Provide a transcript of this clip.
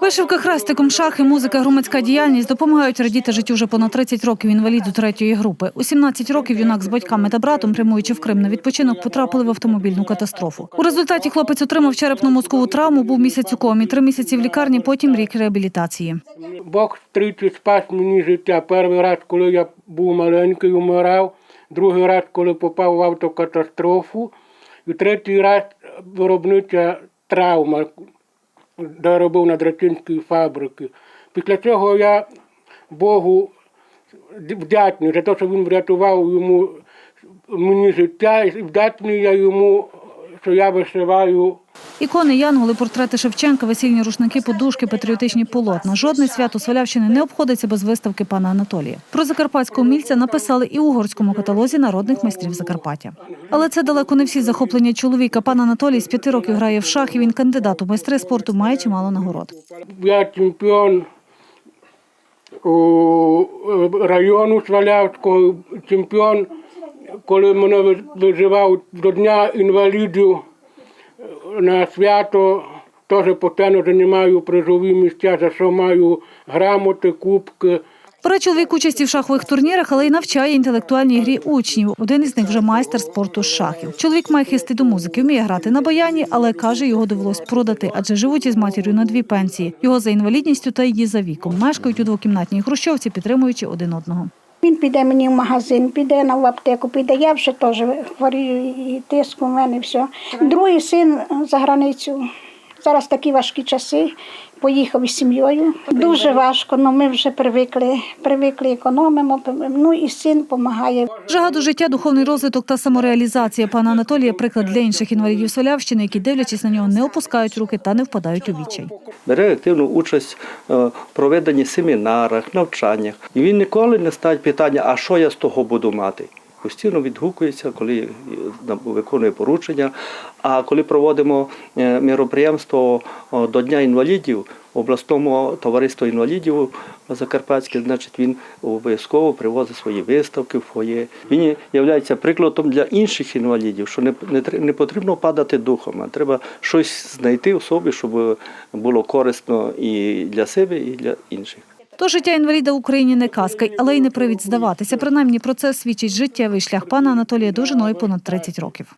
Вишивка хрестиком, шахи, музика, громадська діяльність допомагають радіти життю вже понад 30 років інваліду третьої групи. У 17 років юнак з батьками та братом, прямуючи в Крим на відпочинок, потрапили в автомобільну катастрофу. У результаті хлопець отримав черепно-мозкову травму, був місяць у комі, три місяці в лікарні, потім рік реабілітації. Бог тричі спас мені життя. Перший раз, коли я був маленький, умирав, другий раз, коли попав в автокатастрофу, і третій раз виробнича травма, де робив на Дратинській фабрики. Після цього я Богу вдячний за те, що він врятував йому мені життя, і вдячний я йому, що я вишиваю Ікони, янголи, портрети Шевченка, весільні рушники, подушки, патріотичні полотна. Жодне свято Свалявщини не обходиться без виставки пана Анатолія. Про закарпатського мільця написали і у угорському каталозі народних майстрів Закарпаття. Але це далеко не всі захоплення чоловіка. Пан Анатолій з п'яти років грає в шахи. Він кандидат у майстри спорту, має чимало нагород. Я чемпіон у району Свалявського, чемпіон, коли мене ви- визивав до Дня інвалідів на свято, теж постійно займаю призові місця, за що маю грамоти, кубки. Бере чоловік участі в шахових турнірах, але й навчає інтелектуальній грі учнів. Один із них вже майстер спорту з шахів. Чоловік має хисти до музики, вміє грати на баяні, але каже, його довелось продати, адже живуть із матір'ю на дві пенсії. Його за інвалідністю та її за віком. Мешкають у двокімнатній хрущовці, підтримуючи один одного. Він піде мені в магазин, піде на в аптеку, піде. Я вже теж хворію, і тиск у мене все. Другий син за границю. Зараз такі важкі часи. Поїхав із сім'єю. Дуже важко, але ми вже привикли, привикли економимо. Ну і син допомагає. Жага до життя, духовний розвиток та самореалізація пана Анатолія приклад для інших інвалідів Солявщини, які, дивлячись на нього, не опускають руки та не впадають у відчай. бере активну участь е, в проведенні семінарах, навчаннях. І він ніколи не ставить питання, а що я з того буду мати. Постійно відгукується, коли виконує поручення. А коли проводимо е, міроприємство до Дня інвалідів, обласному товариству інвалідів Закарпатське, значить він обов'язково привозить свої виставки в фоє. Він є прикладом для інших інвалідів, що не, не, не потрібно падати духом, а треба щось знайти в собі, щоб було корисно і для себе, і для інших. То життя інваліда в Україні не казка, але й не привід здаватися. Принаймні про це свідчить життєвий шлях пана Анатолія Дужиної понад 30 років.